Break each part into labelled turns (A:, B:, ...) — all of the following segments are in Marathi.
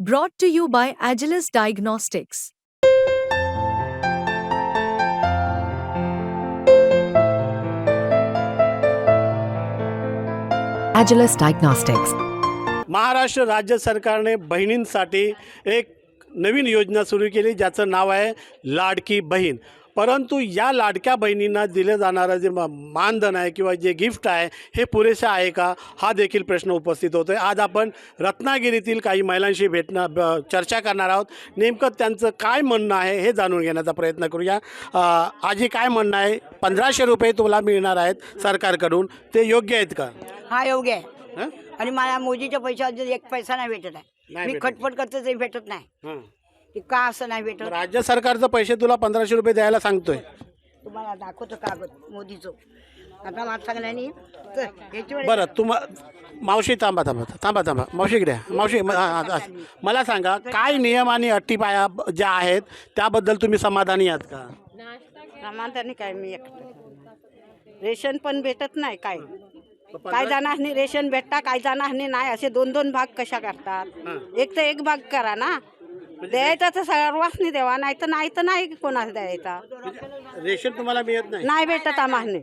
A: Brought to you by Agilis Diagnostics.
B: Agilis Diagnostics.
C: Maharashtra राज्य सरकारने बहिणींसाठी एक नवीन योजना सुरू केली ज्याचं नाव आहे लाडकी बहीण परंतु या लाडक्या बहिणींना दिलं जाणारं जे मानधन आहे किंवा जे गिफ्ट आहे हे पुरेसं आहे का? हा देखील प्रश्न उपस्थित होतो आहे आज आपण रत्नागिरीतील काही महिलांशी भेटणं चर्चा करणार आहोत. नेमकं त्यांचं काय म्हणणं आहे हे जाणून घेण्याचा प्रयत्न करूया. आजी काय म्हणणं आहे? पंधराशे रुपये तुला मिळणार आहेत सरकारकडून. ते योग्य आहेत का?
D: हा योग्य आहे? आणि मला मोदीच्या पैशावर एक पैसा नाही भेटत आहे. मी. खटपट करतो तरी भेटत नाही. की का असं नाही भेटत?
C: राज्य सरकारचं पैसे तुला पंधराशे रुपये द्यायला सांगतोय.
D: तुम्हाला दाखवतो कागद मोदीचं. आता मला ह्याची वेळी-
C: बरं तुम मावशी थांबा थांबा थांबा थांबा. मावशी इकडे या. मावशी म- हा, हा, हा. मला सांगा काय नियम आणि अटी पाया ज्या आहेत त्याबद्दल तुम्ही समाधानी आहात का?
E: समाधानी काय मी एकटं? रेशन पण भेटत नाही काय? काय जणांनी रेशन भेटता काय जणांनी नाही असे दोन दोन भाग कशा करतात? एक तर एक भाग करा ना. द्यायचा तर सर्वांनी द्यावा नाही तर नाही तर नाही कोणाला द्यायचा.
C: रेशन तुम्हाला मिळत नाही?
E: नाही भेटत आम्हाला
F: नाही.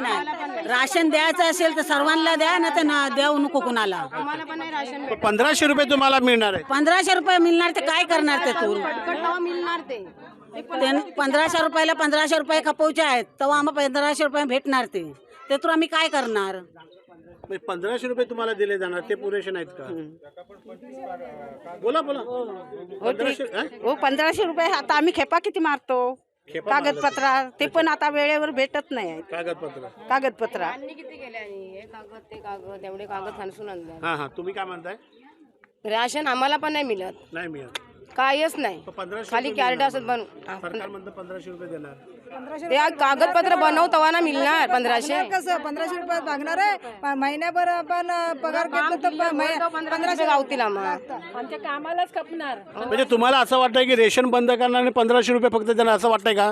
F: नाही राशन द्यायचं असेल तर सर्वांना द्या ना तर देऊ नको कुणाला.
C: पण पंधराशे रुपये तुम्हाला मिळणार आहे.
F: पंधराशे रुपये मिळणार ते काय करणार ते तू? ते. पंधराशे रुपयाला पंधराशे रुपये खपवचे आहेत तेव्हा आम्हाला पंधराशे रुपये भेटणार ते. ते तर आम्ही काय करणार?
C: म्हणजे पंधराशे रुपये तुम्हाला दिले जाणार ते पुरेसे नाहीत का? बोला बोला. पंधराशे हा?
E: हो पंधराशे रुपये आता आम्ही खेपा किती मारतो?
C: खेपा
E: कागदपत्र ते पण आता वेळेवर भेटत नाही आहेत.
C: कागदपत्र.
E: कागदपत्र.
G: किती केले आणि हे कागद ते कागद एवढे कागद फानसून आणले.
C: हां हां तुम्ही काय म्हणताय?
G: राशन आम्हाला पण नाही मिळत.
C: नाही मिळत.
G: काहीच नाही.
C: पंधराशे
G: खाली
C: रुपये
G: कॅरेट
C: मिळणार.
G: असत बनवून
C: सरकार म्हणतं पंधराशे रुपये देणार.
G: ते कागदपत्र बनव तवा ना मिळणार पंधराशे.
H: कसं पंधराशे रुपये भागणार आहे? महिन्याभर आपण पगार घेतलं तर
G: पंधराशे गावतील आम्हाला
C: म्हणजे तुम्हाला असं वाटतंय की रेशन बंद करणार आणि पंधराशे रुपये फक्त देणार असं वाटतंय का?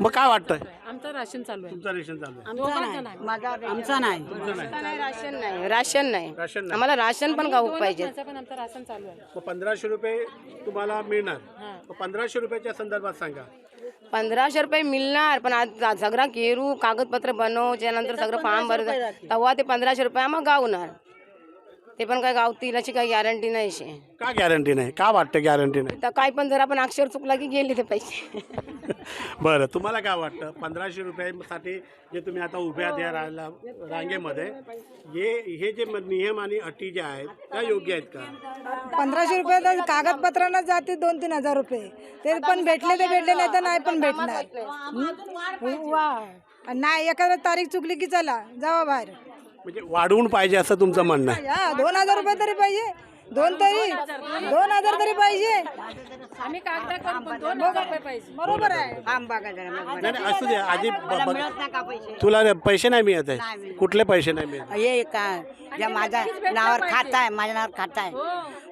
C: मग काय वाटतंय?
F: आमचं राशन चालू आहे.
C: तुमचं रेशन चालू आहे.
F: आमचा नाही.
G: नाही, राशन. नाही. राशन नाही.
C: राशन नाही.
G: आम्हाला राशन पण गाऊ पाहिजे
C: मग पंधराशे रुपये तुम्हाला मिळणार. मग पंधराशे रुपयाच्या संदर्भात सांगा.
G: पंधराशे रुपये मिळणार पण आज आज सगळं केरू कागदपत्र बनव त्यानंतर सगळं फॉर्म भर. तेव्हा ते पंधराशे रुपये आम्हाला गावणार. ते पण काय गावतील अशी काही गॅरंटी नाही शे
C: का गॅरंटी नाही? का वाटतं गॅरंटी नाही?
G: तर काय पण जर आपण अक्षर चुकला की गेले ते पैसे.
C: बरं तुम्हाला काय वाटतं? पंधराशे रुपयासाठी जे तुम्ही आता उभ्या द्या राहिला रांगेमध्ये हे हे जे म- नियम आणि अटी ज्या आहेत त्या योग्य आहेत का?
H: पंधराशे रुपये तर कागदपत्रांना जाते दोन तीन हजार रुपये. ते पण भेटले तर भेटले नाही तर नाही पण भेटणार. हं? वा. आणि नाही एखादा तारीख चुकली की चला जावा बाहेर.
C: म्हणजे वाढवून पाहिजे असं तुमचं म्हणणं आहे.
H: हा दोन हजार रुपये तरी पाहिजे. दोन तरी. दोन हजार तरी पाहिजे. बरोबर. आहे.
D: नाही
C: नाही, असू दे ब- बघ-
D: नाही पैसे?
C: तुला पैसे नाही मिळत आहे. कुठले पैसे नाही मिळत?
D: हे का ज्या माझ्या नावावर खाता आहे माझ्या नावावर खाता आहे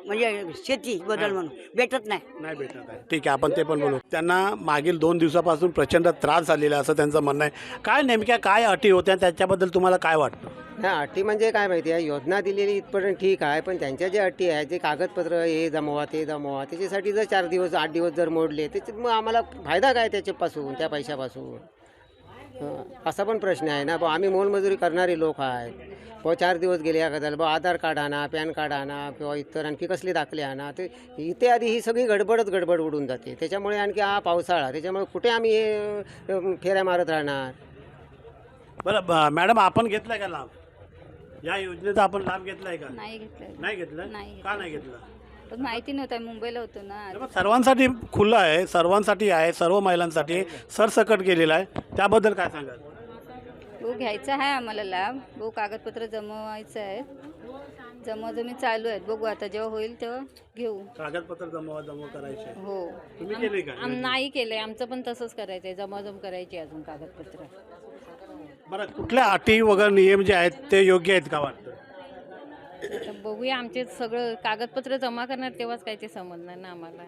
D: म्हणजे शेती बदल म्हणून. भेटत नाही.
C: नाही भेटत आहे. ठीक आहे आपण ते पण बोलू. त्यांना मागील दोन दिवसापासून प्रचंड त्रास झालेला आहे असं त्यांचं म्हणणं आहे. काय नेमक्या काय अटी होत्या? त्याच्याबद्दल तुम्हाला काय वाटतं?
I: ह्या अटी म्हणजे काय माहिती आहे? योजना दिलेली इथपर्यंत ठीक आहे पण त्यांच्या ज्या अटी आहेत जे कागदपत्र हे जमवा ते जमवा त्याच्यासाठी जर चार दिवस आठ दिवस जर मोडले त्याच्यात मग आम्हाला फायदा काय त्याच्यापासून त्या पैशापासून? असा पण प्रश्न आहे ना बा आम्ही मोलमजुरी करणारे लोक आहेत. ब चार दिवस गेले एखाद्याला बा आधार कार्ड आणा पॅन कार्ड आणा किंवा इतर आणखी कसले दाखले आणा ते इथे आधी ही सगळी गडबडच गडबड उडून जाते. त्याच्यामुळे आणखी हा पावसाळा त्याच्यामुळे कुठे आम्ही हे फेऱ्या मारत राहणार?
C: बरं ब- मॅडम आपण घेतलाय का लाभ? या योजनेचा आपण लाभ घेतलाय का?
J: नाही घेतलं
C: नाही घेतला?
J: नाही
C: का नाही घेतला?
J: पण माहिती नव्हतं मुंबईला होतो ना.
C: सर्वांसाठी खुलं आहे सर्वांसाठी आहे सर्व महिलांसाठी सरसकट केलेलं आहे. त्याबद्दल काय सांगाल?
J: भाऊ घ्यायचा आहे आम्हाला लाभ. भाऊ कागदपत्र जमवायचं आहे. जमाजमी चालू आहेत. बघू आता जेव्हा होईल तेव्हा घेऊ.
C: कागदपत्र जमवा जमवा करायचे.
J: हो.
C: तुम्ही केले का?
J: आम नाही केलंय आमचं पण तसंच करायचंय. जमाजम करायची अजून कागदपत्र.
C: बरं कुठल्या अटी वगैरे नियम जे आहेत ते योग्य आहेत का
J: बघूया आमचे सगळं कागदपत्र जमा करणार तेव्हाच काय ते समजणार ना आम्हाला.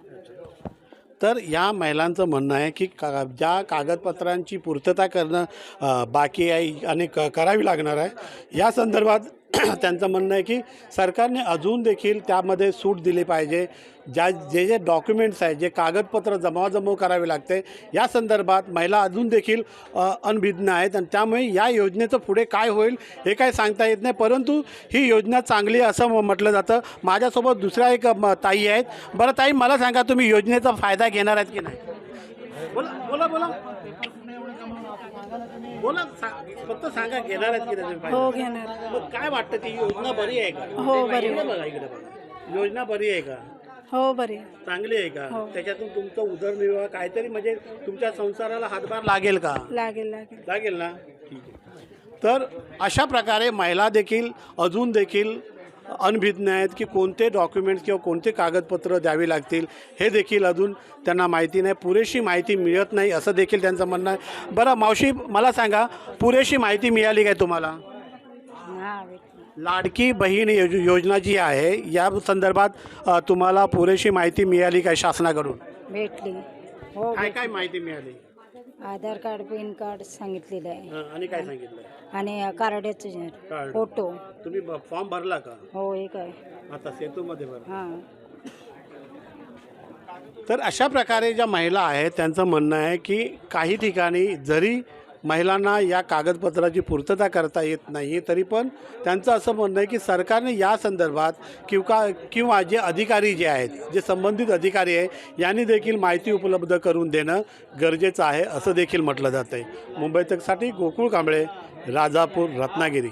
C: तर या महिलांचं म्हणणं आहे की का ज्या कागदपत्रांची पूर्तता करणं अ, बाकी आहे आणि क करावी लागणार आहे या संदर्भात त्यांचं म्हणणं आहे की सरकारने अजून देखील त्यामध्ये सूट दिली पाहिजे. ज्या जे जे डॉक्युमेंट्स आहेत जे कागदपत्र जमावजमव करावे लागते या संदर्भात महिला अजून देखील अनभिज्ञ आहेत आणि त्यामुळे या योजनेचं पुढे काय होईल हे काय सांगता येत नाही. परंतु ही योजना चांगली आहे असं म- म्हटलं जातं. माझ्यासोबत दुसऱ्या एक म, ताई आहेत. बरं ताई मला सांगा तुम्ही योजनेचा फायदा घेणार आहेत की नाही? बोला बोला बोला. बोला सा- फक्त सांगा घेणार आहेत की नाही तुम्ही
H: हो
C: फायदा?
H: घेणार.
C: मग काय वाटतं ती योजना बरी आहे का?
H: हो, बरी
C: इकडे बघा इकडे बघा. योजना बरी आहे का?
H: हो बरे
C: चांगली आहे का?
H: हो.
C: त्याच्यातून तुमचं उदरनिर्वाह काहीतरी म्हणजे तुमच्या संसाराला हातभार लागेल का?
H: लागेल लागेल.
C: लागेल ना? ठीक आहे. तर अशा प्रकारे महिला देखील अजून देखील अनभिज्ञ आहेत की कोणते डॉक्युमेंट्स किंवा कोणते कागदपत्र द्यावी लागतील हे देखील अजून त्यांना माहिती नाही. पुरेशी माहिती मिळत नाही असं देखील त्यांचं म्हणणं आहे. बरं मावशी मला सांगा पुरेशी माहिती मिळाली काय तुम्हाला? लाडकी बहीण योज योजना जी आहे या संदर्भात तुम्हाला पुरेशी माहिती मिळाली काय शासनाकडून?
F: भेटली. हो
C: काय काय माहिती मिळाली?
F: आधार कार्ड पॅन कार्ड सांगितलेलं आहे.
C: आणि काय सांगितलं
F: आणि कार्डाचं
C: कार्ड.
F: फोटो.
C: तुम्ही ब- फॉर्म भरला का?
F: हो एक आहे.
C: आता सेतूमध्ये भरला
F: हां.
C: तर अशा प्रकारे ज्या महिला आहेत त्यांचं म्हणणं आहे की काही ठिकाणी जरी महिलांना या कागदपत्राची पूर्तता करता येत नाही तरी पण त्यांचं असं म्हणणं आहे की सरकारने या संदर्भात किंवा किंवा जे अधिकारी जे आहेत जे संबंधित अधिकारी आहे यांनी देखील माहिती उपलब्ध करून देणं गरजेचं आहे असं देखील म्हटलं जातं आहे मुंबई तकसाठी गोकुळ कांबळे राजापूर रत्नागिरी.